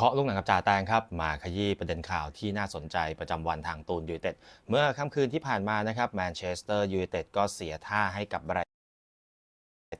เคาะลูกหนังกับจ่าแตงครับ มาขยี้ประเด็นข่าวที่น่าสนใจประจำวันทางตูนยูไนเต็ด เมื่อค่ำคืนที่ผ่านมานะครับแมนเชสเตอร์ยูไนเต็ดก็เสียท่าให้กับไบร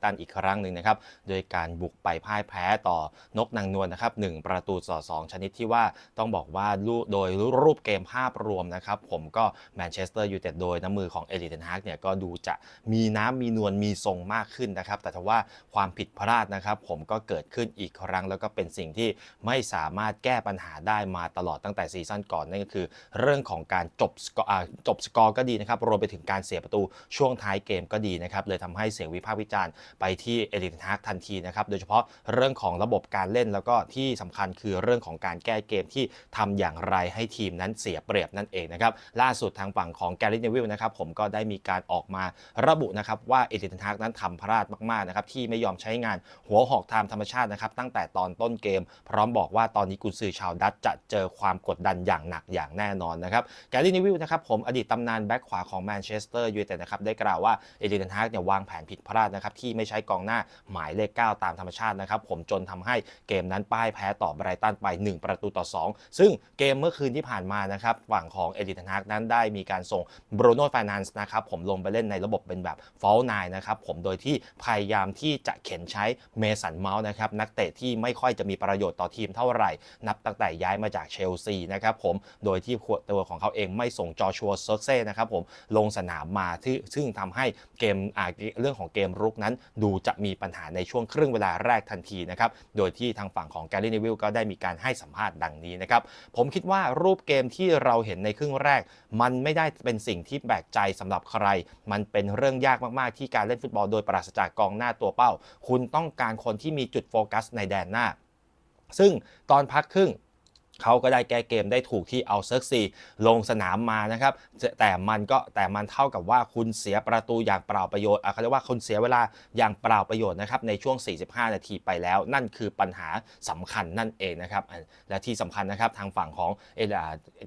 ตันอีกครั้งหนึ่งนะครับ โดยการบุกไปพ่ายแพ้ต่อนกนางนวลนะครับหนึ่งประตูต่อสองชนิดที่ว่าต้องบอกว่าโดยรูปเกมภาพรวมนะครับ ผมก็แมนเชสเตอร์ยูไนเต็ดโดยน้ำมือของเอริเทนฮากเนี่ยก็ดูจะมีน้ำมีนวลมีทรงมากขึ้นนะครับ แต่ถ้าว่าความผิดพลาดนะครับ ผมก็เกิดขึ้นอีกครั้ง แล้วก็เป็นสิ่งที่ไม่สามารถแก้ปัญหาได้มาตลอดตั้งแต่ซีซั่นก่อนนั่นก็คือ เรื่องของการจบสกอร์จบสกอร์ก็ดีนะครับรวมไปถึงการเสียประตูช่วงท้ายเกมก็ดีนะครับเลยทำให้เสียงวิพากษ์วิจารณ์ไปที่เอริกฮากทันทีนะครับโดยเฉพาะเรื่องของระบบการเล่นแล้วก็ที่สำคัญคือเรื่องของการแก้เกมที่ทำอย่างไรให้ทีมนั้นเสียเปรียบนั่นเองนะครับล่าสุดทางฝั่งของแกริเนวิลนะครับผมก็ได้มีการออกมาระบุนะครับว่าเอริกฮากนั้นทำพลาดมากๆนะครับที่ไม่ยอมใช้งานหัวหอกไทม์ธรรมชาตินะครับตั้งแต่ตอนต้นเกม พร้อมบอกว่าตอนนี้กุนซือชาวดัตจะเจอความกดดันอย่างหนักอย่างแน่นอนนะครับแกรี่นิวิลนะครับผมอดีตตำนานแบ็คขวาของแมนเชสเตอร์ยูไนเต็ดนะครับได้กล่าวว่าเอเดนฮากเนี่ยวางแผนผิดพลาดนะครับที่ไม่ใช้กองหน้าหมายเลข 9 ตามธรรมชาตินะครับผมจนทำให้เกมนั้นป้ายแพ้ต่อไบรตันไป 1 ประตูต่อ 2 ซึ่งเกมเมื่อคืนที่ผ่านมานะครับฝั่งของเอเดนฮากนั้นได้มีการส่งบรูโน่ฟ r น a นส์นะครับผมลงไปเล่นในระบบเป็นแบบฟอลนายนะครับผมโดยที่พยายามที่จะเข็นใช้เมสันเมาส์นะครับนักเตะที่ไม่ค่อยจะมีประโยชน์ต่อทีมเท่าไหร่ นับตั้งแต่ย้ายมาจากเชลซีนะครับผมโดยที่ตัวของเขาเองไม่ส่งจอชัวเซิร์เซ่นะครับผมลงสนามมาที่ซึ่งทำให้เกมเรื่องของเกมรุกนั้นดูจะมีปัญหาในช่วงครึ่งเวลาแรกทันทีนะครับ โดยที่ทางฝั่งของแกรี่นิวิลก็ได้มีการให้สัมภาษณ์ดังนี้นะครับ ผมคิดว่ารูปเกมที่เราเห็นในครึ่งแรก มันไม่ได้เป็นสิ่งที่แปลกใจสำหรับใคร มันเป็นเรื่องยากมากๆที่การเล่นฟุตบอลโดยปราศจากกองหน้าตัวเป้า คุณต้องการคนที่มีจุดโฟกัสในแดนหน้า ซึ่งตอนพักครึ่ง เขาก็ได้แก้เกมได้ถูกที่เอาเซิร์กซีลงสนามมานะครับ แต่มันก็แต่มันเท่ากับว่าคุณเสียประตูอย่างเปล่าประโยชน์อะเขาเรียกว่าคุณเสียเวลาอย่างเปล่าประโยชน์นะครับในช่วง 45 นาทีไปแล้ว นั่นคือปัญหาสำคัญนั่นเองนะครับ และที่สำคัญนะครับทางฝั่งของเอล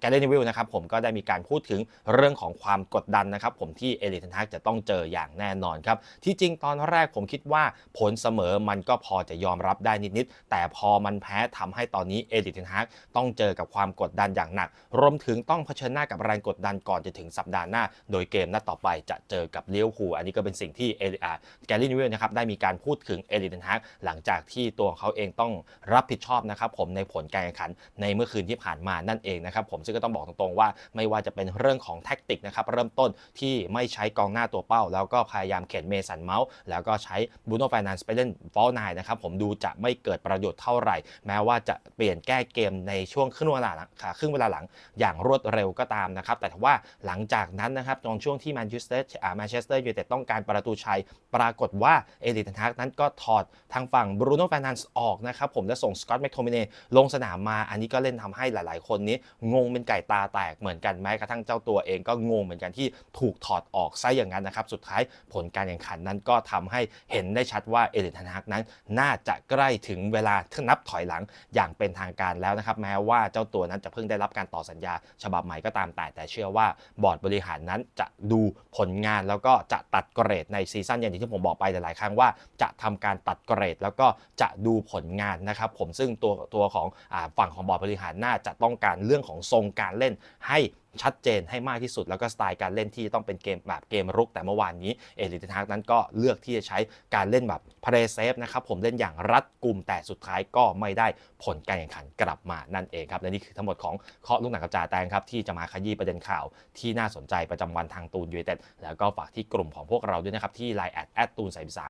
แกเดนวิลนะครับผมก็ได้มีการพูดถึงเรื่องของความกดดันนะครับ ผมที่เอลิทันทักจะต้องเจออย่างแน่นอนครับ ที่จริงตอนแรกผมคิดว่าผลเสมอมันก็พอจะยอมรับได้นิดๆแต่พอมันแพ้ทำให้ตอนนี้เอลิทันทักต้อง้องเจอกับความกดดันอย่างหนัก รวมถึงต้องเผชิญหน้ากับแรงกดดันก่อนจะถึงสัปดาห์หน้า โดยเกมนัดต่อไปจะเจอกับเลี้ยวคูอันนี้ก็เป็นสิ่งที่เอลิอาแกลลี่นิเวลนะครับได้มีการพูดถึงเอลิทันทักหลังจากที่ตัวของเขาเองต้องรับผิดชอบนะครับผมในผลการแข่งขันในเมื่อคืนที่ผ่านมานั่นเองนะครับผมซึ่งก็ต้องบอกตรงๆว่าไม่ว่าจะเป็นเรื่องของแท็กติกนะครับเริ่มต้นที่ไม่ใช้กองหน้าตัวเป้า แล้วก็พยายามเข็นเมสันเมาส์แล้วก็ใช้บูโน่ไฟน a นซ์ไปเล่นฟอลนายนะครับผมดูจะไม่เกิดประโยชน์เท่าไหร่ แม้ว่าจะเปลี่ยนแก้เกมในช่วงครึ่งเวลาหลังค่ะครึ่งเวลาหลังอย่างรวดเร็วก็ตามนะครับ แต่ว่าหลังจากนั้นนะครับตอนช่วงที่แมนเชสเตอร์แมนเชสเตอร์ยูไนเต็ดต้องการประตูชัย ปรากฏว่าเอริกเทนฮากนั้นก็ถอดทางฝั่งบรูโน่แฟ r น a นซ์ออกนะครับผมและส่งสกอตต์แมคโทมิเนลงสนามมา อันนี้ก็เล่นทำให้หลาย ๆ คนนี้งงเป็นไก่ตาแตกเหมือนกันแม้กระทั่งเจ้าตัวเองก็งงเหมือนกันที่ถูกถอดออกซะอย่างนั้นนะครับสุดท้ายผลการแข่งขันนั้นก็ทำให้เห็นได้ชัดว่าเอริกเทนฮากนั้น น่าจะใกล้ถึงเวลานับถอยหลังอย่างเป็นทางการแล้วนะครับแม้ว่าเจ้าตัวนั้นจะเพิ่งได้รับการต่อสัญญา ฉบับใหม่ก็ตามแต่แต่เชื่อว่าบอร์ดบริหารนั้นจะดูผลงานแล้วก็จะตัดเกรดในซีซั่นอย่างที่ผมบอกไปหลายๆครั้งว่าจะทำการตัดเกรดแล้วก็จะดูผลงานนะครับผมซึ่งตัวตัวของอฝั่งของบอร์ดบริหารน่าจะต้องการเรื่องของทรงการเล่นให้ชัดเจนให้มากที่สุด แล้วก็สไตล์การเล่นที่ต้องเป็นเกมแบบเกมรุก แต่เมื่อวานนี้เอริททักนั้นก็เลือกที่จะใช้การเล่นแบบเพรเซฟนะครับผมเล่นอย่างรัดกุมแต่สุดท้ายก็ไม่ได้ผลการแข่งขันกลับมานั่นเองครับและนี่คือทั้งหมดของเคาะลูกหนังกับจ่าแตงครับที่จะมาขยี้ประเด็นข่าวที่น่าสนใจประจำวันทางตูนยูเต็ดแล้วก็ฝากที่กลุ่มของพวกเราด้วยนะครับที่ไลน์แอดแอดตูนใส่พิสา